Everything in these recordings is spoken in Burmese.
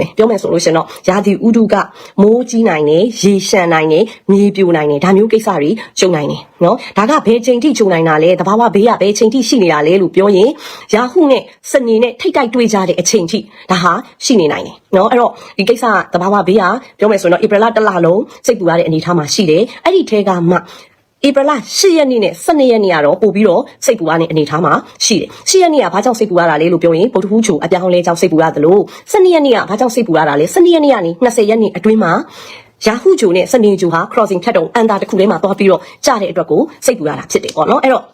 မယ်ပြောမယ်ဆိုလို့ရှရင်တော့ရာသီဥတုကမိုးကြီးနိုင်တယ်ရေရှမ်းနိုင်တယ်မြေပြိုနိုင်တယ်ဒါမျိုးကိစ္စတွေကြုံနိုင်တယ်နော်ဒါကဘယ်ချိန်ထိကြုံနိုင်တာလဲတဘာဝဘေးကဘယ်ချိန်ထိရှိနေတာလဲလို့ပြောရင်ရာဟုနဲ့စနေနဲ့ထိတ်တိုက်တွေ့ကြတဲ့အချိန်ထိဒါဟာရှိနေနိုင်တယ်နော်အဲ့တော့ဒီကိစ္စကတဘာဝဘေးကပြောမယ်ဆိုရင်တော့ဧပြီလတစ်လလုံးစိတ်ပူရတဲ့အနေအထားမှာရှိတယ်အဲ့ဒီထဲကမှ ဧပြီလ10ရက်နေ့နဲ့12ရက်နေ့ကတော့ပို့ပြီးတော့စိတ်ပူရတဲ့အနေအထားမှာရှိတယ်။10ရက်နေ့ကဘာကြောင့်စိတ်ပူရတာလဲလို့ပြောရင်ဗုဒ္ဓဟူးချိုအပြောင်းလဲကြောင့်စိတ်ပူရတယ်လို့12ရက်နေ့ကဘာကြောင့်စိတ်ပူရတာလဲ12ရက်နေ့ကနေ20ရက်နေ့အတွင်းမှာယာဟုဂျိုနဲ့စနေဂျိုဟာ crossing ဖြတ်တော့အန်တာတစ်ခုထဲမှာသွားပြီးတော့ကြားတဲ့အတွက်ကိုစိတ်ပူရတာဖြစ်တယ်ပေါ့နော်။အဲ့တော့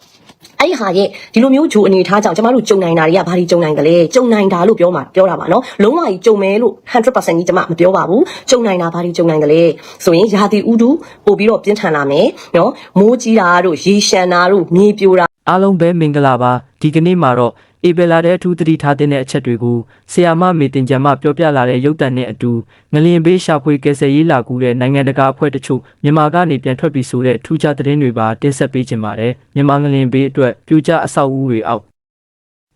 အဲ့ဒီဟာရဲ့ဒီလိုမျိုးဂျိုအနေထားကြောင့်ကျမတို့ကြုံနိုင်တာတွေကဘာတွေကြုံနိုင်ကြလဲကြုံနိုင်တာလို့ပြောမှာပြောတာပါနော်လုံးဝကြီးကြုံမယ်လို့100%ကြီးကျမမပြောပါဘူးကြုံနိုင်တာဘာတွေကြုံနိုင်ကြလဲဆိုရင်ရာသီဥတုပို့ပြီးတော့ပြင်းထန်လာမယ်နော်မိုးကြီးတာတို့ရေရှမ်းတာတို့မြေပြိုတာအားလုံးပဲမင်္ဂလာပါဒီကနေ့မှာတော့ ဧပြီလတဲ့အထူးသတိထားတဲ့အချက်တွေကိုဆီယာမမေတင်ကြံမှပြောပြလာတဲ့ရုပ်တံနဲ့အတူငလျင်ဘေးရှာဖွေကယ်ဆယ်ရေးလာကူတဲ့နိုင်ငံတကာအဖွဲ့တချို့မြန်မာကနေပြန်ထွက်ပြီးဆိုတဲ့ထူးခြားသတင်းတွေပါတင်ဆက်ပေးခြင်းပါတယ်မြန်မာငလျင်ဘေးအတွက်ပြူကြအဆောက်အဦတွေအောက်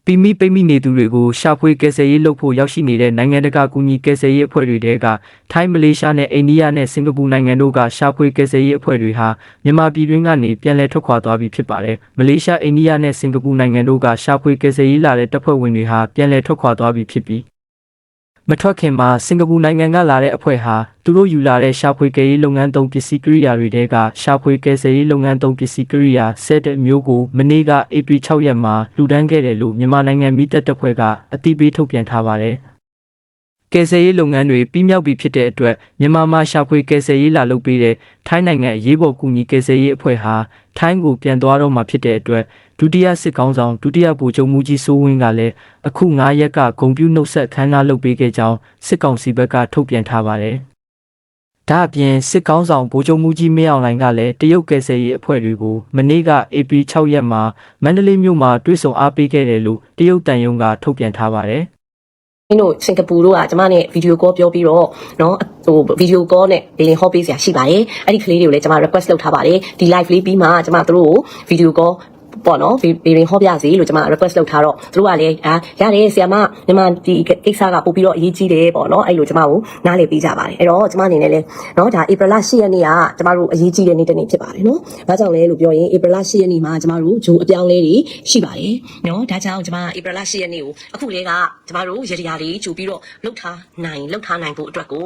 ပီမီပိမိနေသူတွေကိုရှာဖွေကယ်ဆယ်ရေးလုပ်ဖို့ရောက်ရှိနေတဲ့နိုင်ငံတကာကူညီကယ်ဆယ်ရေးအဖွဲ့တွေတဲကထိုင်းမလေးရှားနဲ့အိန္ဒိယနဲ့စင်ကာပူနိုင်ငံတို့ကရှာဖွေကယ်ဆယ်ရေးအဖွဲ့တွေဟာမြန်မာပြည်တွင်းကနေပြန်လည်ထွက်ခွာသွားပြီဖြစ်ပါတယ်။မလေးရှားအိန္ဒိယနဲ့စင်ကာပူနိုင်ငံတို့ကရှာဖွေကယ်ဆယ်ရေးလာတဲ့တပ်ဖွဲ့ဝင်တွေဟာပြန်လည်ထွက်ခွာသွားပြီဖြစ်ပြီး မထွက်ခင်မှာစင်ကာပူနိုင်ငံကလာတဲ့အဖွဲ့ဟာသူတို့ယူလာတဲ့ရှာဖွေကယ်ရေးလုပ်ငန်းသုံးပစ္စည်းကိရိယာတွေတဲကရှာဖွေကယ်ဆယ်ရေးလုပ်ငန်းသုံးပစ္စည်းကိရိယာ7မျိုးကိုမနေ့ကဧပြီ6ရက်မှာလူဒန်းခဲ့တယ်လို့မြန်မာနိုင်ငံမိသက်တပ်ဖွဲ့ကအတိပေးထုတ်ပြန်ထားပါတယ်။ကယ်ဆယ်ရေးလုပ်ငန်းတွေပြီးမြောက်ပြီဖြစ်တဲ့အတွက်မြန်မာမှာရှာဖွေကယ်ဆယ်ရေးလာလုပ်ပေးတဲ့ထိုင်းနိုင်ငံအရေးပေါ်ကူညီကယ်ဆယ်ရေးအဖွဲ့ဟာ ထိုင်းကိုပြန်သွားတော့မှာဖြစ်တဲ့အတွက်ဒုတိယစစ်ကောင်းဆောင်ဒုတိယဗိုလ်ချုပ်မူကြီးစိုးဝင်းကလည်းအခု9ရက်ကဂုံပြူနှုတ်ဆက်ခန်းနာလုပ်ပေးခဲ့ကြောင်းစစ်ကောင်စီဘက်ကထုတ်ပြန်ထားပါတယ်။ဒါအပြင်စစ်ကောင်းဆောင်ဗိုလ်ချုပ်မူကြီးမင်းအောင်လှိုင်ကလည်းတရုတ်ကယ်ဆယ်ရေးအဖွဲ့တွေကိုမနေ့က AP 6ရက်မှာမန္တလေးမြို့မှာတွေ့ဆုံအားပေးခဲ့တယ်လို့တရုတ်တန်ယုံကထုတ်ပြန်ထားပါတယ်။မ င်းတို့စင်ကာပူတို့ကကျမနဲ့ဗီဒီယိုကောပြောပြီးတော့နော်ဟိုဗီဒီယိုကောနဲ့ဘယ်လင်ဟော့ပေးစရာရှိပါတယ်အဲ့ဒီကလေးတွေကိုလည်းကျမ request လုပ်ထားပါတယ်ဒီ live လေးပြီးမှကျမတို့ကိုဗီဒီယိုကော ပေါ့နော်ဘေဘင်ဟောပြစီလို့ကျွန်မ request လုပ်ထားတော့သူတို့ကလည်းအာရတယ်ဆီယမမြန်မာဒီကိစ္စကပို့ပြီးတော့အရေးကြီးတယ်ပေါ့နော်အဲ့လိုကျွန်မကိုနားလည်ပေးကြပါတယ်အဲ့တော့ကျွန်မအနေနဲ့လည်းနော်ဒါ April 10ရက်နေ့ကကျွန်မတို့အရေးကြီးတဲ့နေ့တစ်နေ့ဖြစ်ပါတယ်နော်ဘာကြောင့်လဲလို့ပြောရင် April 10ရက်နေ့မှာကျွန်မတို့ဂျိုးအပြောင်းလဲတွေရှိပါတယ်နော်ဒါကြောင့်ကျွန်မ April 10ရက်နေ့ကိုအခုလေးကကျွန်မတို့ရတရားလေးဂျိုးပြီးတော့လှုပ်ထားနိုင်လှုပ်ထားနိုင်ဖို့အတွက်ကို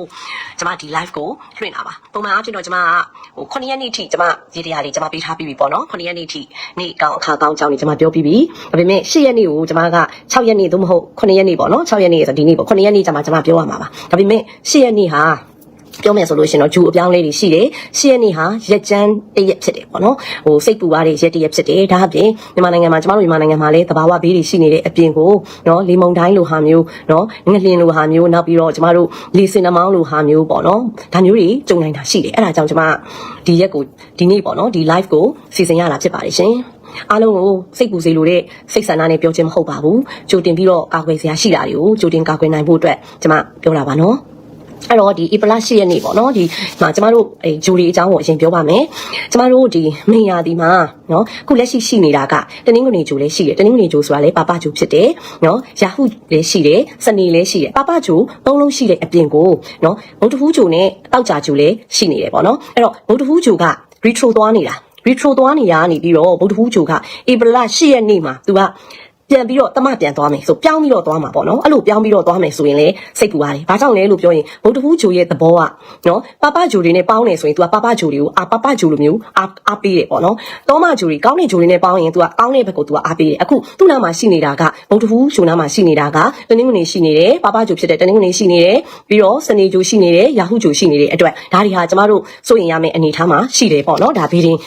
ကျွန်မဒီ live ကိုထွင်တာပါပုံမှန်အားဖြင့်တော့ကျွန်မကဟို9ရက်နေ့ထိကျွန်မရတရားလေးကျွန်မပေးထားပြီးပြီပေါ့နော်9ရက်နေ့ထိနေ့ကောင်အခကောင်းကြောင်းနေကျွန်မပြောပြီးပြီဒါပေမဲ့10ရက်နေ့ကိုကျွန်မက6ရက်နေ့သို့မဟုတ်9ရက်နေ့ပေါ့နော်6ရက်နေ့ဆိုဒီနေ့ပေါ့9ရက်နေ့ကျွန်မကျွန်မပြောရမှာပါဒါပေမဲ့10ရက်နေ့ဟာပြောမယ်ဆိုလို့ရှိရင်တော့ဂျူအပြောင်းလေးတွေရှိတယ်။ရှေ့ရက်နေ့ဟာရက်ကျန်းတရက်ဖြစ်တယ်ပေါ့နော်။ဟိုစိတ်ပူရတဲ့ရက်တရက်ဖြစ်တယ်။ဒါအပြင်မြန်မာနိုင်ငံမှာကျမတို့မြန်မာနိုင်ငံမှာလည်းသဘာဝဘေးတွေရှိနေတဲ့အပြင်ကိုနော်လေမုန်တိုင်းလိုဟာမျိုးနော်ငလျင်လိုဟာမျိုးနောက်ပြီးတော့ကျမတို့လေစင်နှမောင်းလိုဟာမျိုးပေါ့နော်။ဒါမျိုးတွေကြုံနိုင်တာရှိတယ်။အဲ့ဒါကြောင့်ကျမဒီရက်ကိုဒီနေ့ပေါ့နော်ဒီ live ကိုစီစဉ်ရတာဖြစ်ပါတယ်ရှင်။ အားလုံးကိုစိတ်ပူစေလိုတဲ့စိတ်ဆန္ဒနဲ့ပြောခြင်းမဟုတ်ပါဘူး။ကြိုတင်ပြီးတော့ကာကွယ်စရာရှိတာတွေကိုကြိုတင်ကာကွယ်နိုင်ဖို့အတွက်ကျမပြောတာပါနော်။အဲ့တော့ဒီ April 10ရက်နေ့ပေါ့နော်ဒီမှာကျမတို့အဲဂျူရီအကြောင်းကိုအရင်ပြောပါမယ်ကျမတို့ဒီမေယာဒီမှာနော်အခုလက်ရှိရှိနေတာကတနင်္ဂနွေဂျူလည်းရှိတယ်တနင်္ဂနွေဂျူဆိုတာလည်းပါပဂျူဖြစ်တယ်နော်ယာဟုလည်းရှိတယ်စနေလည်းရှိတယ်ပါပဂျူသုံးလုံးရှိတဲ့အပြင်ကိုနော်ဗုဒ္ဓဟူးဂျူနဲ့တောက်ကြဂျူလည်းရှိနေတယ်ပေါ့နော်အဲ့တော့ဗုဒ္ဓဟူးဂျူက retro သွားနေတာ retro သွားနေရနေပြီးတော့ဗုဒ္ဓဟူးဂျူက April 10ရက်နေ့မှာသူကပြန်ပြီးတော့တမပြန်သွားမယ်ဆိုပြောင်းပြီးတော့သွားမှာပေါ့နော်အဲ့လိုပြောင်းပြီးတော့သွားမယ်ဆိုရင်လည်းစိတ်ပူပါတယ်ဘာကြောင့်လဲလို့ပြောရင်ဗုဒ္ဓဟူးဂျိုရဲ့သဘောကနော်ပပဂျိုတွေနဲ့ပေါင်းနေဆိုရင် तू ကပပဂျိုတွေကိုအာပပဂျိုလိုမျိုးအားအားပေးတယ်ပေါ့နော်တောမဂျိုတွေကောင်းတဲ့ဂျိုတွေနဲ့ပေါင်းရင် तू ကကောင်းတဲ့ဘက်ကို तू ကအားပေးတယ်အခုသူ့နာမှာရှိနေတာကဗုဒ္ဓဟူးဂျိုနာမှာရှိနေတာကတနင်္ဂနွေရှိနေတယ်ပပဂျိုဖြစ်တဲ့တနင်္ဂနွေရှိနေတယ်ပြီးတော့စနေဂျိုရှိနေတယ်ယာဟုဂျိုရှိနေတဲ့အတွက်ဒါတွေဟာကျမတို့စိုးရင်ရမယ့်အနေအထားမှာရှိတယ်ပေါ့နော်ဒါဗီဒင်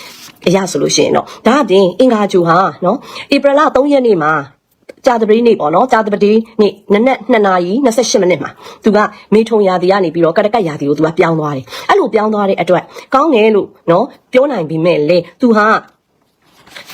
အရာဆိုလို့ရှိရင်တော့ဒါအပြင်အင်္ဂါဂျိုဟာနော်ဧပြီလ3ရက်နေ့မှာကြာတပတိနေ့ပေါ့နော်ကြာတပတိနေ့နနက်2နာရီ28မိနစ်မှာသူကမေထုံရာသီကနေပြီးတော့ကရကတ်ရာသီကိုသူကပြောင်းသွားတယ်အဲ့လိုပြောင်းသွားတဲ့အတွက်ကောင်းတယ်လို့နော်ပြောနိုင်ပြီမဲ့လေသူဟာ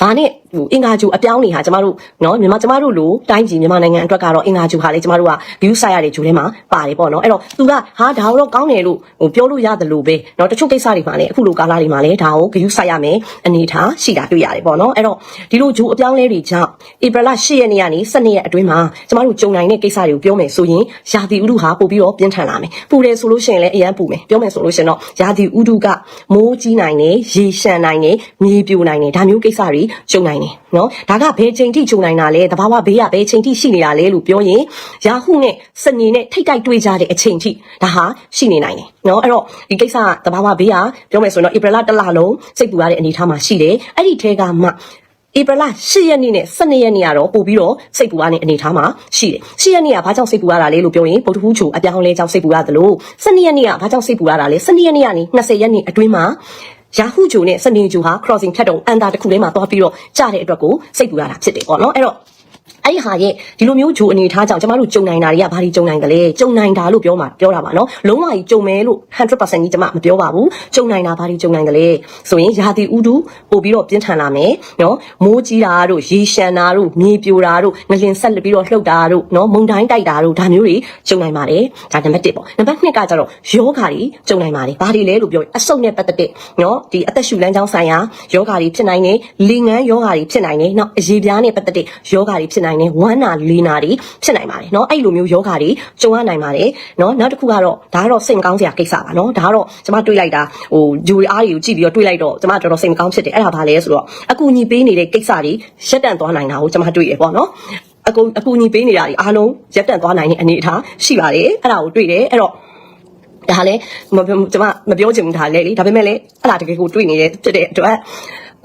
ဘာနဲ့ဟိုအင်္ဂါဂျူအပြောင်းနေဟာကျမတို့နော်မြန်မာကျမတို့လိုတိုင်းပြည်မြန်မာနိုင်ငံအတွက်ကတော့အင်္ဂါဂျူဟာလေကျမတို့က view ဆိုင်ရတဲ့ဂျူထဲမှာပါတယ်ပေါ့နော်အဲ့တော့သူကဟာဒါတော့ကောင်းတယ်လို့ဟိုပြောလို့ရတယ်လို့ပဲနော်တချို့ကိစ္စတွေမှာလည်းအခုလိုကာလတွေမှာလည်းဒါကို view ဆိုင်ရမယ်အနေထားရှိတာတွေ့ရတယ်ပေါ့နော်အဲ့တော့ဒီလိုဂျူအပြောင်းလဲတွေကြောင့်ဧပြီလ10ရက်နေ့ကနေ12ရက်အတွင်းမှာကျမတို့ကြုံနိုင်တဲ့ကိစ္စတွေကိုပြောမယ်ဆိုရင်ရာသီဥတုဟာပို့ပြီးတော့ပြင်းထန်လာမယ်ပူတယ်ဆိုလို့ရှိရင်လည်းအရန်ပူမယ်ပြောမယ်ဆိုလို့ရှိရင်တော့ရာသီဥတုကမိုးကြီးနိုင်တယ်ရေရှမ်းနိုင်တယ်မြေပြိုနိုင်တယ်ဒါမျိုးကိစ္စတွေကြုံနိုင်တယ်နော်ဒါကဘယ်ချိန်ထိကြုံနိုင်တာလဲတဘာဝဘေးကဘယ်ချိန်ထိရှိနေတာလဲလို့ပြောရင်ယာဟုနဲ့စနေနဲ့ထိတ်တိုက်တွေ့ကြတဲ့အချိန်ထိဒါဟာရှိနေနိုင်တယ်နော်အဲ့တော့ဒီကိစ္စကတဘာဝဘေးကပြောမယ်ဆိုရင်တော့ဧပြီလတစ်လလုံးစိတ်ပူရတဲ့အနေအထားမှာရှိတယ်အဲ့ဒီထဲကမှဧပြီလ10ရက်နေ့နဲ့12ရက်နေ့ကတော့ပို့ပြီးတော့စိတ်ပူရတဲ့အနေအထားမှာရှိတယ်10ရက်နေ့ကဘာကြောင့်စိတ်ပူရတာလဲလို့ပြောရင်ဗုဒ္ဓဟူးချိုအပြောင်းလဲကြောင့်စိတ်ပူရတယ်လို့12ရက်နေ့ကဘာကြောင့်စိတ်ပူရတာလဲ12ရက်နေ့ကနေ20ရက်နေ့အတွင်းမှာ ယာဟုဂျိုနဲ့စနေဂျိုဟာ crossing ဖြတ်တော့အန်တာတစ်ခုလေးမှာသွားပြီးတော့ကြားတဲ့အတွက်ကိုစိတ်ပူရတာဖြစ်တယ်ပေါ့နော်အဲ့တော့ အဲ့ဒီဟာရဲ့ဒီလိုမျိုးဂျိုအနေထားကြောင့်ကျမတို့ကြုံနိုင်တာတွေကဘာတွေကြုံနိုင်တယ်လဲကြုံနိုင်တာလို့ပြောမှာပြောတာပါနော်လုံးဝကြီးကြုံမယ်လို့100%ကြီးကျမမပြောပါဘူးကြုံနိုင်တာဘာတွေကြုံနိုင်တယ်လဲဆိုရင်ယာတီဥဒုပို့ပြီးတော့ပြင်းထန်လာမယ်နော်မိုးကြီးတာတို့ရေရှမ်းတာတို့မြေပြိုတာတို့ငလင်ဆက်လက်ပြီးတော့လှုပ်တာတို့နော်မုန်တိုင်းတိုက်တာတို့ဒါမျိုးတွေကြုံနိုင်ပါတယ်ဒါနံပါတ်1ပေါ့နံပါတ်2ကကျတော့ယောဂါတွေကြုံနိုင်ပါတယ်ဘာတွေလဲလို့ပြောရင်အဆုတ်နဲ့ပတ်သက်တဲ့နော်ဒီအသက်ရှူလမ်းကြောင်းဆိုင်ရာယောဂါတွေဖြစ်နိုင်တယ်လင်ငန်းယောဂါတွေဖြစ်နိုင်တယ်နောက်အရေပြားနဲ့ပတ်သက်တဲ့ယောဂါတွေဖြစ်နိုင်တယ်ဝမ်းနာလေးနာတွေဖြစ်နိုင်ပါတယ်เนาะအဲ့လိုမျိုးယောဂါတွေကြုံရနိုင်ပါတယ်เนาะနောက်တစ်ခုကတော့ဒါကတော့စိတ်မကောင်းစရာကိစ္စပါเนาะဒါကတော့ကျွန်မတွေးလိုက်တာဟိုဂျူရီအားတွေကိုကြည့်ပြီးတော့တွေးလိုက်တော့ကျွန်မတော်တော်စိတ်မကောင်းဖြစ်တယ်အဲ့ဒါဘာလဲဆိုတော့အကူအညီပေးနေတဲ့ကိစ္စတွေရက်တန့်သွားနိုင်တာကိုကျွန်မတွေးရပေါ့เนาะအကူအကူအညီပေးနေတာတွေအားလုံးရက်တန့်သွားနိုင်တဲ့အနေအထားရှိပါတယ်အဲ့ဒါကိုတွေးတယ်အဲ့တော့ဒါလည်းမကျွန်မမပြောချင်ဘူးဒါလည်းလေဒါပေမဲ့လည်းအဲ့ဒါတကယ်ကိုတွေးနေတဲ့ဖြစ်တဲ့အတွက်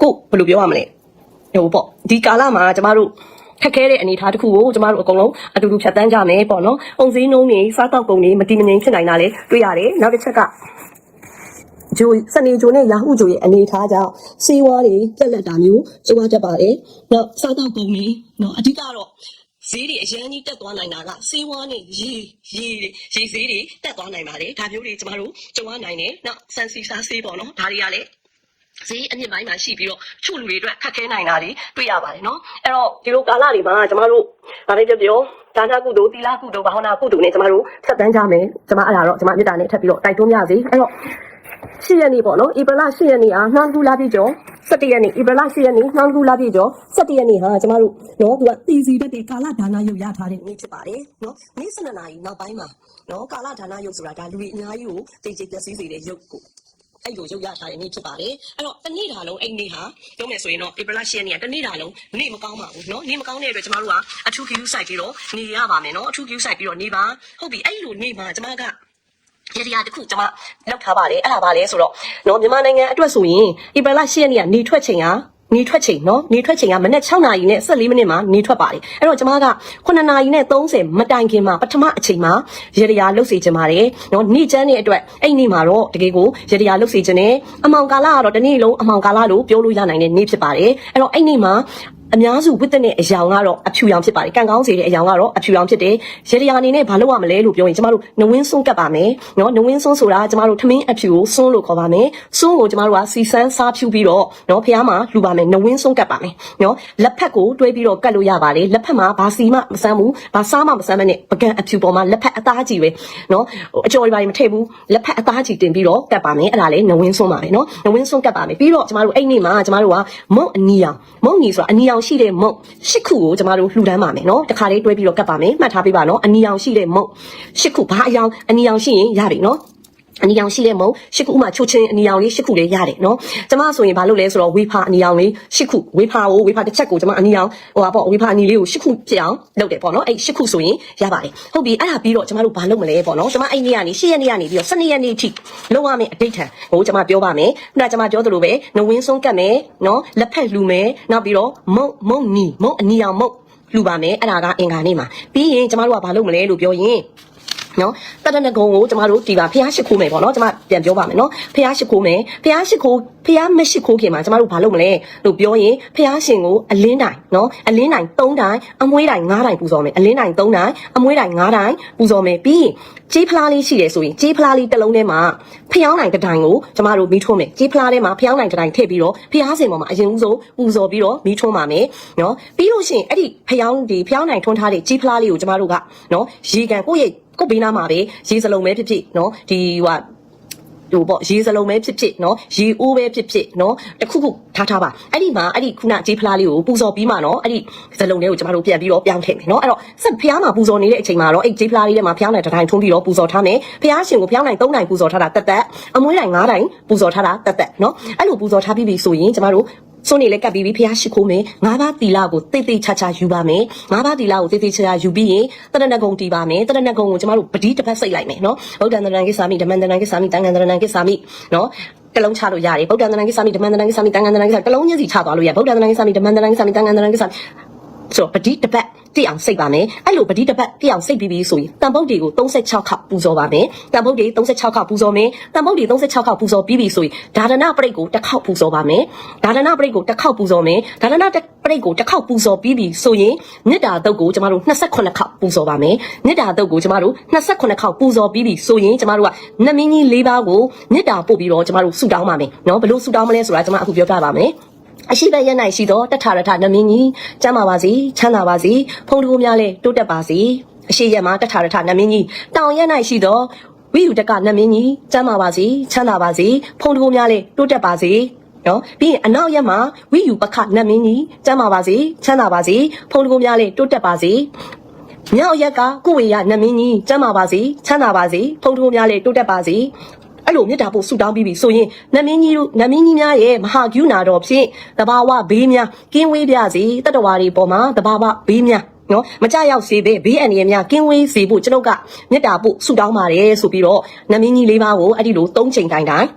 ကိုဘယ်လိုပြောရမလဲဟိုပေါ့ဒီကာလမှာကျမတို့ ခက်ခဲတဲ့အနေအထားတစ်ခုကိုကျမတို့အကုန်လုံးအတူတူဖြတ်တန်းကြမယ်ပေါ့နော်။အုံစည်းနှုံးတွေစားတောက်ကုန်တွေမတိမငြိမ်ဖြစ်နိုင်တာလည်းတွေ့ရတယ်။နောက်တစ်ချက်ကဂျိုစနေဂျိုနဲ့ရာဟုဂျိုရဲ့အနေအထားကြောင့်စေးဝါးတွေပြက်လက်တာမျိုးကျမတတ်ပါတယ်။နောက်စားတောက်ကုန်တွေနော်အဓိကတော့ဈေးတွေအရန်ကြီးတက်သွားနိုင်တာကစေးဝါးနဲ့ရေရေရေဈေးတွေတက်သွားနိုင်ပါတယ်။ဒါမျိုးတွေကျမတို့ကြုံရနိုင်တယ်။နောက်ဆန်စီစားဆေးပေါ့နော်။ဒါတွေကလည်း ဈေးအမြင့်ပိုင်းမှာရှိပြီးတော့ချို့လူတွေအတွက်ခက်ခဲနိုင်တာတွေတွေ့ရပါတယ်နော်အဲ့တော့ဒီလိုကာလတွေမှာကျမတို့ဒါလေးပြောပြောဒါနကုသိုလ်သီလကုသိုလ်ဘာဝနာကုသိုလ်နဲ့ကျမတို့ဆက်တန်းကြမယ်ကျမအဲ့ဒါတော့ကျမမေတ္တာနဲ့ထပ်ပြီးတော့တိုက်တွန်းရစေအဲ့တော့ရှစ်ရက်နေ့ပေါ့နော်ဧပြီလရှစ်ရက်နေ့အားနှောင်းကူလာပြည့်ကျော်17ရက်နေ့ဧပြီလ10ရက်နေ့နှောင်းကူလာပြည့်ကျော်17ရက်နေ့ဟာကျမတို့နော်သူကတည်စီတတ်တဲ့ကာလဒါနရုပ်ရထားတဲ့နေ့ဖြစ်ပါတယ်နော်နေ့12နာရီနောက်ပိုင်းမှာနော်ကာလဒါနရုပ်ဆိုတာဒါလူတွေအများကြီးကိုသိချေပျက်စီးစေတဲ့ရုပ်ကို အဲ့လိုရုပ်ရထားတဲ့နေ့ဖြစ်ပါတယ်အဲ့တော့တနေ့တာလုံးအဲ့နေ့ဟာပြောမယ်ဆိုရင်တော့ဧပြီလ10ရက်နေ့ကတနေ့တာလုံးနေ့မကောင်းပါဘူးเนาะနေ့မကောင်းတဲ့အတွက်ကျမတို့ကအထူး queue စိုက်ပြီးတော့နေရပါမယ်เนาะအထူး queue စိုက်ပြီးတော့နေပါဟုတ်ပြီအဲ့လိုနေ့မှာကျမကရရတခုကျွန်မလောက်ထားပါတယ်အဲ့ဒါပါလဲဆိုတော့เนาะမြန်မာနိုင်ငံအတွက်ဆိုရင်ဧပြီလ10ရက်နေ့ကနေထွက်ချိန်ဟာ နေထွက်ချိန်နော်နေထွက်ချိန်ကမနက်6နာရီနဲ့14မိနစ်မှာနေထွက်ပါတယ်အဲ့တော့ကျမက9နာရီနဲ့30မတိုင်ခင်မှာပထမအချိန်မှာရေရရာလှုပ်စေချင်ပါတယ်နော်နေ့ချမ်းတဲ့အတွက်အဲ့နေ့မှာတော့တကယ်ကိုရေရရာလှုပ်စေချင်တယ်အမောင်ကာလကတော့တနေ့လုံးအမောင်ကာလလို့ပြောလို့ရနိုင်တဲ့နေ့ဖြစ်ပါတယ်အဲ့တော့အဲ့နေ့မှာ အများစုဝိတ္တနဲ့အယောင်ကတော့အဖြူရောင်ဖြစ်ပါတယ်ကံကောင်းစေတဲ့အယောင်ကတော့အဖြူရောင်ဖြစ်တယ်ရေရရာအနေနဲ့ဘာလုပ်ရမလဲလို့ပြောရင်ကျမတို့နဝင်းစွန်းကပ်ပါမယ်နော်နဝင်းစွန်းဆိုတာကျမတို့ထမင်းအဖြူကိုစွန်းလို့ခေါ်ပါမယ်စွန်းကိုကျမတို့ကစီစမ်းစားဖြူပြီးတော့နော်ဖះမှာလှူပါမယ်နဝင်းစွန်းကပ်ပါမယ်နော်လက်ဖက်ကိုတွဲပြီးတော့ကတ်လို့ရပါတယ်လက်ဖက်မှာဘာစီမှမဆမ်းဘူးဘာစားမှမဆမ်းမနဲ့ပကံအဖြူပေါ်မှာလက်ဖက်အသားကြီးပဲနော်ဟိုအကျော်တွေဘာတွေမထည့်ဘူးလက်ဖက်အသားကြီးတင်ပြီးတော့ကတ်ပါမယ်အဲ့ဒါလည်းနဝင်းစွန်းပါပဲနော်နဝင်းစွန်းကတ်ပါမယ်ပြီးတော့ကျမတို့အဲ့နေ့မှာကျမတို့ကမုံအနီရောင်မုံညီဆိုတာအနီရောင်ရှိတဲ့မုံရှစ်ခုကိုကျမတို့လှူဒန်းပါမယ်နော်တခါလေးတွဲပြီးတော့ကတ်ပါမယ်မှတ်ထားပေးပါနော်အနီရောင်ရှိတဲ့မုံရှစ်ခုဘာအယောင်အနီရောင်ရှိရင်ရပြီနော် အနီရောင်ရှိတဲ့မုံရှစ်ခုဥမာချိုချင်းအနီရောင်လေးရှစ်ခုလေးရတယ်နော်ကျမဆိုရင်ဘာလုပ်လဲဆိုတော့ဝေဖာအနီရောင်လေးရှစ်ခုဝေဖာကိုဝေဖာတစ်ချက်ကိုကျမအနီရောင်ဟိုပါပေါ့ဝေဖာအနီလေးကိုရှစ်ခုဖြစ်အောင်လုပ်တယ်ပေါ့နော်အဲ့ရှစ်ခုဆိုရင်ရပါတယ်ဟုတ်ပြီအဲ့ဒါပြီးတော့ကျမတို့ဘာလုပ်မလဲပေါ့နော်ကျမအဲ့နေ့ကနေရှစ်ရက်နေ့ကနေပြီးတော့12ရက်နေ့ထိလုပ်ရမယ့်အတိတ်ထံဟိုကျမပြောပါမယ်ခုနကကျမပြောသလိုပဲနဝင်းဆုံးကတ်မယ်နော်လက်ဖက်လှူမယ်နောက်ပြီးတော့မုံမုံနီမုံအနီရောင်မုံလှူပါမယ်အဲ့ဒါကအင်္ဂါနေ့မှာပြီးရင်ကျမတို့ကဘာလုပ်မလဲလို့ပြောရင် နော်တရဏဂုံကိုကျမတို့ဒီပါဖះရှိခိုးမယ်ပေါ့နော်ကျမပြန်ပြောပါမယ်နော်ဖះရှိခိုးမယ်ဖះရှိခိုးဖះမရှိခိုးခင်မှာကျမတို့ဘာလုပ်မလဲလို့ပြောရင်ဖះရှင်ကိုအလင်းတိုင်နော်အလင်းတိုင်3တိုင်အမွှေးတိုင်5တိုင်ပူဇော်မယ်အလင်းတိုင်3တိုင်အမွှေးတိုင်5တိုင်ပူဇော်မယ်ပြီးကြေးဖလားလေးရှိတယ်ဆိုရင်ကြေးဖလားလေးတစ်လုံးထဲမှာဖះနိုင်တစ်တိုင်ကိုကျမတို့မီးထွန်းမယ်ကြေးဖလားထဲမှာဖះနိုင်တစ်တိုင်ထည့်ပြီးတော့ဖះရှင်ပေါ်မှာအရင်ဦးဆုံးပူဇော်ပြီးတော့မီးထွန်းပါမယ်နော်ပြီးလို့ရှိရင်အဲ့ဒီဖះဒီဖះနိုင်ထွန်းထားတဲ့ကြေးဖလားလေးကိုကျမတို့ကနော်ရေကန်ကိုယ့်ရဲ့ ကိုယ်ဘေးနားမှာပဲရေစလုံးပဲဖြစ်ဖြစ်နော်ဒီဟိုဟိုပေါ့ရေစလုံးပဲဖြစ်ဖြစ်နော်ရေအိုးပဲဖြစ်ဖြစ်နော်တခုခုထားထားပါအဲ့ဒီမှာအဲ့ဒီခုနကြေးဖလားလေးကိုပူဇော်ပြီးမှနော်အဲ့ဒီစလုံးလေးကိုကျမတို့ပြန်ပြီးတော့ပြောင်းထည့်မယ်နော်အဲ့တော့ဆက်ဖျားမှာပူဇော်နေတဲ့အချိန်မှာတော့အဲ့ကြေးဖလားလေးထဲမှာဖျားနိုင်တစ်တိုင်းထွန်းပြီးတော့ပူဇော်ထားမယ်ဖျားရှင်ကိုဖျားနိုင်၃တိုင်းပူဇော်ထားတာတက်တက်အမွှေးတိုင်း၅တိုင်းပူဇော်ထားတာတက်တက်နော်အဲ့လိုပူဇော်ထားပြီးပြီဆိုရင်ကျမတို့ စွန့်နေလဲကပ်ပြီးပြီဖះရှိခိုးမယ်ငါးပါးတီလာကိုတိတ်တိတ်ချာချာယူပါမယ်ငါးပါးတီလာကိုတိတ်တိတ်ချာချာယူပြီးရင်တရဏဂုံတီးပါမယ်တရဏဂုံကိုကျမတို့ပတိတစ်ဖက်စိတ်လိုက်မယ်နော်ဗုဒ္ဓံတရဏကိစ္ဆာမိဓမ္မံတရဏကိစ္ဆာမိတန်ငံတရဏကိစ္ဆာမိနော်တလုံးချလို့ရတယ်ဗုဒ္ဓံတရဏကိစ္ဆာမိဓမ္မံတရဏကိစ္ဆာမိတန်ငံတရဏကိစ္ဆာမိတလုံးချင်းစီချသွားလို့ရဗုဒ္ဓံတရဏကိစ္ဆာမိဓမ္မံတရဏကိစ္ဆာမိတန်ငံတရဏကိစ္ဆာမိ ဆိုတော့ပတိတစ်ပတ်တိအောင်စိတ်ပါမယ်အဲ့လိုပတိတစ်ပတ်တိအောင်စိတ်ပြီးပြီဆိုရင်တန်ပုတ်တွေကို36ခေါက်ပူဇော်ပါမယ်တန်ပုတ်တွေ36ခေါက်ပူဇော်မယ်တန်ပုတ်တွေ36ခေါက်ပူဇော်ပြီးပြီဆိုရင်ဒါဒနာပရိတ်ကိုတစ်ခေါက်ပူဇော်ပါမယ်ဒါဒနာပရိတ်ကိုတစ်ခေါက်ပူဇော်မယ်ဒါဒနာပရိတ်ကိုတစ်ခေါက်ပူဇော်ပြီးပြီဆိုရင်မေတ္တာတုတ်ကိုကျမတို့28ခေါက်ပူဇော်ပါမယ်မေတ္တာတုတ်ကိုကျမတို့28ခေါက်ပူဇော်ပြီးပြီဆိုရင်ကျမတို့ကနမင်းကြီး၄ပါးကိုမေတ္တာပို့ပြီးတော့ကျမတို့ဆုတောင်းပါမယ်နော်ဘယ်လိုဆုတောင်းမလဲဆိုတာကျမအခုပြောပြပါမယ် အရှိဘရက်၌ရှိသောတထရထနမင်းကြီးကျမ်းပါပါစေချမ်းသာပါစေဖုန်တိုးများလည်းတိုးတက်ပါစေအရှိရက်မှာတထရထနမင်းကြီးတောင်ရက်၌ရှိသောဝိယူတကနမင်းကြီးကျမ်းပါပါစေချမ်းသာပါစေဖုန်တိုးများလည်းတိုးတက်ပါစေနော်ပြီးရင်အနောက်ရက်မှာဝိယူပခနတ်မင်းကြီးကျမ်းပါပါစေချမ်းသာပါစေဖုန်တကုများလေးတိုးတက်ပါစေမြောက်ရက်ကကိုဝေရနတ်မင်းကြီးကျမ်းပါပါစေချမ်းသာပါစေဖုန်တကုများလေးတိုးတက်ပါစေ အဲ့လိုမြတ်တာဖို့ဆူတောင်းပြီးပြီဆိုရင်နတ်မင်းကြီးတို့နတ်မင်းကြီးများရဲ့မဟာကရုဏာတော်ဖြင့်တဘာဝဘေးများကင်းဝေးပြစေတတ္တဝါတွေပေါ်မှာတဘာဝဘေးများနော်မကြရောက်စေပဲဘေးအန္တရာယ်များကင်းဝေးစေဖို့ကျွန်ုပ်ကမြတ်တာဖို့ဆူတောင်းပါတယ်ဆိုပြီးတော့နတ်မင်းကြီးလေးပါးကိုအဲ့ဒီလိုသုံးချိန်တိုင်းတိုင်း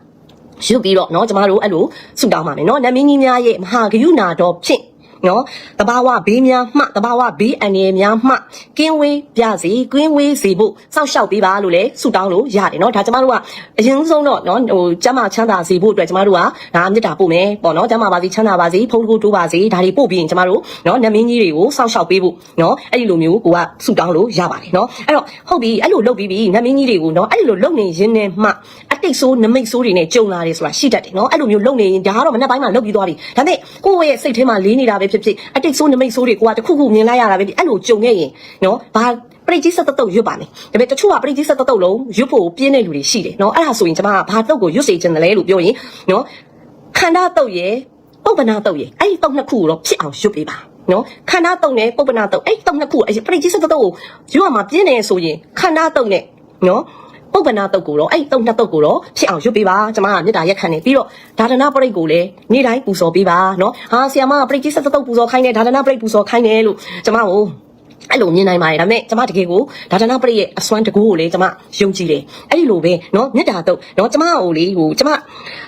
ရုပ်ပြီးတော့เนาะကျမတို့အဲ့လိုဆုတောင်းပါမယ်เนาะနတ်မင်းကြီးများရဲ့မဟာဂယုဏတော်ဖြင့် နော်တဘာဝဘေးများမှတဘာဝဘေးအန္တရာယ်များမှကင်းဝေးပြစေကင်းဝေးစေဖို့စောင့်ရှောက်ပေးပါလို့လည်းဆုတောင်းလို့ရတယ်နော်ဒါကျမတို့ကအရင်ဆုံးတော့နော်ဟိုကျမချမ်းသာစေဖို့အတွက်ကျမတို့ကဒါမေတ္တာပို့မယ်ပေါ့နော်ကျမပါစေချမ်းသာပါစေဖုန်းကိုတိုးပါစေဒါတွေပို့ပြီးရင်ကျမတို့နော်နမင်းကြီးတွေကိုစောင့်ရှောက်ပေးဖို့နော်အဲ့ဒီလိုမျိုးကိုကဆုတောင်းလို့ရပါတယ်နော်အဲ့တော့ဟုတ်ပြီအဲ့လိုလုပ်ပြီးပြီနမင်းကြီးတွေကိုနော်အဲ့ဒီလိုလုပ်နေရင်းနဲ့မှအတိတ်ဆိုးနမိတ်ဆိုးတွေနဲ့ကြုံလာတယ်ဆိုတာရှိတတ်တယ်နော်အဲ့လိုမျိုးလုပ်နေရင်ဒါကတော့မနေ့ပိုင်းမှာလုပ်ပြီးသွားပြီဒါပေမဲ့ကိုယ့်ရဲ့စိတ်ထဲမှာလေးနေတာပဲဖြစ်ဖြစ်အတိတ်ဆိုးနမိတ်ဆိုးတွေကိုကတခုခုမြင်လိုက်ရတာပဲဖြစ်အဲ့လိုကြုံခဲ့ရင်နော်ဘာပရိတ်ကြီးဆက်တုပ်ရွတ်ပါမယ်ဒါပေမဲ့တချို့ကပရိတ်ကြီးဆက်တုပ်လုံးရွတ်ဖို့ပြင်းတဲ့လူတွေရှိတယ်နော်အဲ့ဒါဆိုရင်ကျွန်မကဘာတုပ်ကိုရွတ်စေချင်တယ်လဲလို့ပြောရင်နော်ခန္ဓာတုပ်ရယ်ပုပ္ပနာတုပ်ရယ်အဲ့ဒီတုပ်နှစ်ခုကိုတော့ဖြစ်အောင်ရွတ်ပေးပါနော်ခန္ဓာတုပ်နဲ့ပုပ္ပနာတုပ်အဲ့ဒီတုပ်နှစ်ခုပရိတ်ကြီးဆက်တုပ်ကိုရွတ်ရမှာပြင်းတယ်ဆိုရင်ခန္ဓာတုပ်နဲ့နော် ပုပ္ပနာတုတ်ကိုတော့အဲ့တုံနှစ်တုတ်ကိုတော့ဖြစ်အောင်ရွတ်ပေးပါကျွန်မကမေတ္တာရက်ခံနေပြီးတော့ဒါဒနာပရိတ်ကိုလည်းနေ့တိုင်းပူဇော်ပေးပါနော်ဟာဆီယမကပရိจิစတတုတ်ပူဇော်ခိုင်းတယ်ဒါဒနာပရိတ်ပူဇော်ခိုင်းတယ်လို့ကျွန်မကိုအဲ့လိုမြင်နိုင်ပါတယ်ဒါပေမဲ့ကျွန်မတကယ်ကိုဒါဒနာပရိရဲ့အစွမ်းတကူကိုလေကျွန်မယုံကြည်တယ်အဲ့ဒီလိုပဲเนาะမေတ္တာတုတ်เนาะကျွန်မကိုလေဟိုကျွန်မ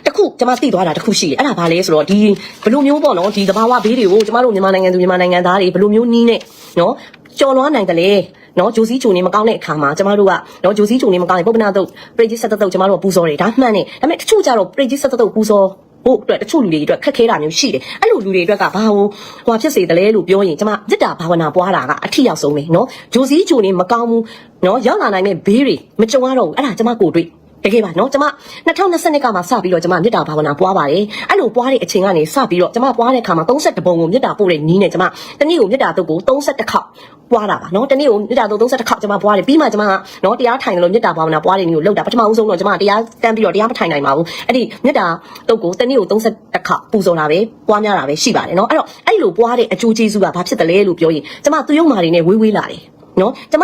တခုကျွန်မသိသွားတာတခုရှိတယ်အဲ့ဒါဘာလဲဆိုတော့ဒီဘယ်လိုမျိုးပေါ့เนาะဒီသဘာဝဘေးတွေကိုကျွန်မတို့မြန်မာနိုင်ငံသူမြန်မာနိုင်ငံသားတွေဘယ်လိုမျိုးနီးနဲ့เนาะကြော်လွှားနိုင်တယ်လေ နော်ဂျိုစီဂျိုနေမကောင်းတဲ့အခါမှာကျမတို့ကနော်ဂျိုစီဂျိုနေမကောင်းရင်ပုပ္ပနာတုတ်ပရိจิဆက်တုတ်ကျမတို့ကပူဇော်တယ်ဒါမှန်တယ်ဒါပေမဲ့တချို့ကြတော့ပရိจิဆက်တုတ်ပူဇော်ဖို့အတွက်တချို့လူတွေအတွက်ခက်ခဲတာမျိုးရှိတယ်အဲ့လိုလူတွေအတွက်ကဘာဟိုဟွာဖြစ်စေတယ်လဲလို့ပြောရင်ကျမမေတ္တာဘာဝနာပွားတာကအထီရောက်ဆုံးပဲနော်ဂျိုစီဂျိုနေမကောင်းဘူးနော်ရောက်လာနိုင်တဲ့ဘေးတွေမကြုံရတော့ဘူးအဲ့ဒါကျမကိုတွေ့ တကယ်ပါနော်ကျမ2020ကမှစပြီးတော့ကျမမေတ္တာဘာဝနာပွားပါတယ်အဲ့လိုပွားတဲ့အချိန်ကနေစပြီးတော့ကျမပွားတဲ့ခါမှာ32ပုံကိုမေတ္တာပို့တဲ့နီးနဲ့ကျမတနေ့ကိုမေတ္တာတုတ်ကို32ခေါက်ပွားတာပါနော်တနေ့ကိုမေတ္တာတုတ်32ခေါက်ကျမပွားတယ်ပြီးမှကျမကနော်တရားထိုင်တယ်လို့မေတ္တာဘာဝနာပွားတဲ့နီးကိုလောက်တာပထမဦးဆုံးတော့ကျမတရားတန်းပြီးတော့တရားမထိုင်နိုင်ပါဘူးအဲ့ဒီမေတ္တာတုတ်ကိုတနေ့ကို32ခေါက်ပူဇော်တာပဲပွားများတာပဲရှိပါတယ်နော်အဲ့တော့အဲ့လိုပွားတဲ့အကျိုးကျေးဇူးကဘာဖြစ်တယ်လဲလို့ပြောရင်ကျမသူယုံမာတွေနဲ့ဝေးဝေးလာတယ်နော်ကျမ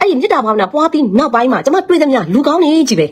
အဲ့ဒီမေတ္တာဘာဝနာပွားပြီးနောက်ပိုင်းမှာကျမတွေ့သမျှလူကောင်းနေကြီးပဲ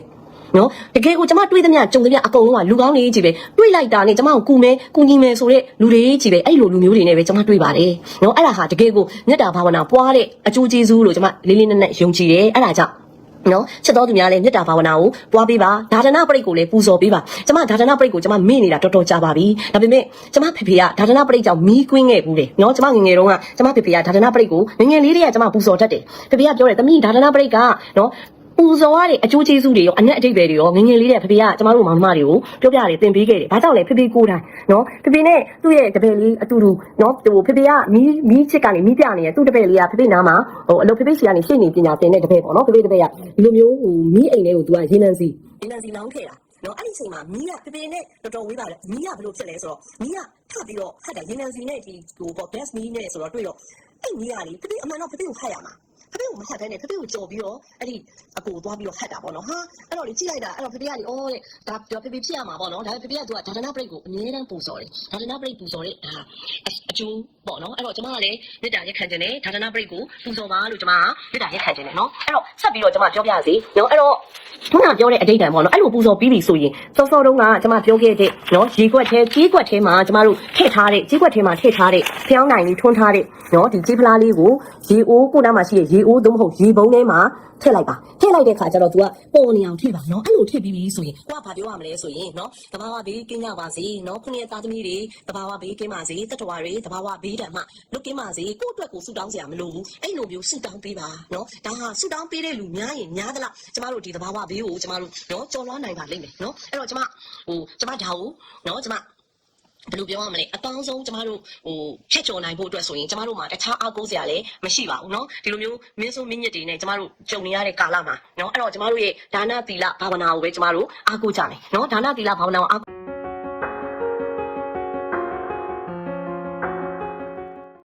နော်တကယ်ကိုကျမတွေးသမျှကြုံသမျှအကုန်လုံးကလူကောင်းလေးကြီးပဲတွေးလိုက်တာနဲ့ကျမကိုကူမဲကူညီမယ်ဆိုတဲ့လူတွေကြီးပဲအဲ့လိုလူမျိုးတွေနဲ့ပဲကျမတွေးပါတယ်နော်အဲ့ဒါဟာတကယ်ကိုမေတ္တာဘာဝနာပွားတဲ့အကျိုးကျေးဇူးလို့ကျမလေးလေးနက်နက်ယုံကြည်တယ်အဲ့ဒါကြောင့်နော်ချက်တော်သူများလည်းမေတ္တာဘာဝနာကိုပွားပေးပါဒါဒနာပရိတ်ကိုလည်းပူဇော်ပေးပါကျမဒါဒနာပရိတ်ကိုကျမမေ့နေတာတော်တော်ကြာပါပြီဒါပေမဲ့ကျမဖေဖေကဒါဒနာပရိတ်ကြောင့်မီးကွင်းခဲ့ဘူးလေနော်ကျမငယ်ငယ်တုန်းကကျမဖေဖေကဒါဒနာပရိတ်ကိုငယ်ငယ်လေးတွေကကျမပူဇော်တတ်တယ်ဖေဖေကပြောတယ်သမီးဒါဒနာပရိတ်ကနော် ပူဇော်ရတဲ့အကျိုးကျေးဇူးတွေရောအနက်အတိတ်ပဲတွေရောငငယ်လေးတဲ့ဖေဖေကကျမတို့မောင်နှမတွေကိုပြောပြတယ်သင်ပေးခဲ့တယ်။ဘာကြောင့်လဲဖေဖေကိုယ်တိုင်နော်ဖေဖေနဲ့သူ့ရဲ့တပည့်လေးအတူတူနော်ဟိုဖေဖေကမီးမီးချစ်ကနေမီးပြနေတယ်သူ့တပည့်လေးကဖေဖေနားမှာဟိုအလုပ်ဖေဖေစီကနေရှေ့နေပညာသင်တဲ့တပည့်ပေါ့နော်ဖေဖေတပည့်ကဒီလိုမျိုးဟိုမီးအိမ်လေးကိုသူကရေနံစီရေနံစီလောင်းခဲ့တာနော်အဲ့ဒီအချိန်မှာမီးကဖေဖေနဲ့တော်တော်ဝေးပါတယ်မီးကဘယ်လိုဖြစ်လဲဆိုတော့မီးကထပ်ပြီးတော့ဟတ်တယ်ရေနံစီနဲ့ဒီဟိုပေါ့ gas မီးနဲ့ဆိုတော့တွေ့တော့အဲ့မီးကလေဖေဖေအမှန်တော့ဖေဖေကိုဟတ်ရမှာ ဖဖေကိုမဟတ်ဘဲနဲ့ဖဖေကိုကြော်ပြီးတော့အဲ့ဒီအကိုသွားပြီးတော့ဟတ်တာပေါ့နော်ဟာအဲ့တော့လေကြည့်လိုက်တာအဲ့တော့ဖဖေကလေအော်တဲ့ဒါပြောဖဖေဖြစ်ရမှာပေါ့နော်ဒါဖဖေကသူကဒါဒနာပရိတ်ကိုအမြဲတမ်းပူစော်တယ်ဒါဒနာပရိတ်ပူစော်တဲ့ဒါအကျိုးပေါ့နော်အဲ့တော့ကျွန်မကလည်းမေတ္တာရက်ခံခြင်းနဲ့ဒါဒနာပရိတ်ကိုပူစော်ပါလို့ကျွန်မကမေတ္တာရက်ခံခြင်းနဲ့နော်အဲ့တော့ဆက်ပြီးတော့ကျွန်မပြောပြစီနော်အဲ့တော့ခုနပြောတဲ့အတိတ်တန်ပေါ့နော်အဲ့လိုပူစော်ပြီးပြီဆိုရင်စောစောတုန်းကကျွန်မပြောခဲ့တဲ့နော်ရေခွက်ထဲကြီးခွက်ထဲမှာကျွန်မတို့ထည့်ထားတဲ့ကြီးခွက်ထဲမှာထည့်ထားတဲ့ဖျောင်းနိုင်လေးထွန်းထားတဲ့နော်ဒီကြီးဖလားလေးကိုရေအိုးကိုနားမှာရှိတဲ့ရေအိုးသို့မဟုတ်ရေပုံးထဲမှာထည့်လိုက်ပါထည့်လိုက်တဲ့ခါကျတော့ तू ကပေါ်နေအောင်ထည့်ပါနော်အဲ့လိုထည့်ပြီးပြီဆိုရင်ကိုကဘာပြောရမလဲဆိုရင်နော်တဘာဝဘေးကင်းကြပါစေနော်ခုနှစ်သားသမီးတွေတဘာဝဘေးကင်းပါစေတတဝါတွေတဘာဝဘေးဓမ္မလွတ်ကင်းပါစေကိုယ့်အတွက်ကိုဆူတောင်းစရာမလိုဘူးအဲ့လိုမျိုးဆူတောင်းပေးပါနော်ဒါဟာဆူတောင်းပေးတဲ့လူများရင်များသလားကျမတို့ဒီတဘာဝဘေးကိုကျမတို့နော်ကြော်လွှားနိုင်ပါလိမ့်မယ်နော်အဲ့တော့ကျမဟိုကျမဒါကိုနော်ကျမ ဘယ်လိုပြောရမလဲအကောင်းဆုံးကျမတို့ဟိုဖြတ်ကျော်နိုင်ဖို့အတွက်ဆိုရင်ကျမတို့မှာတခြားအားကိုးစရာလည်းမရှိပါဘူးเนาะဒီလိုမျိုးမင်းဆိုးမင်းညစ်တွေနဲ့ကျမတို့ကြုံနေရတဲ့ကာလမှာเนาะအဲ့တော့ကျမတို့ရဲ့ဒါနသီလဘာဝနာကိုပဲကျမတို့အားကိုးကြမယ်เนาะဒါနသီလဘာဝနာကိုအား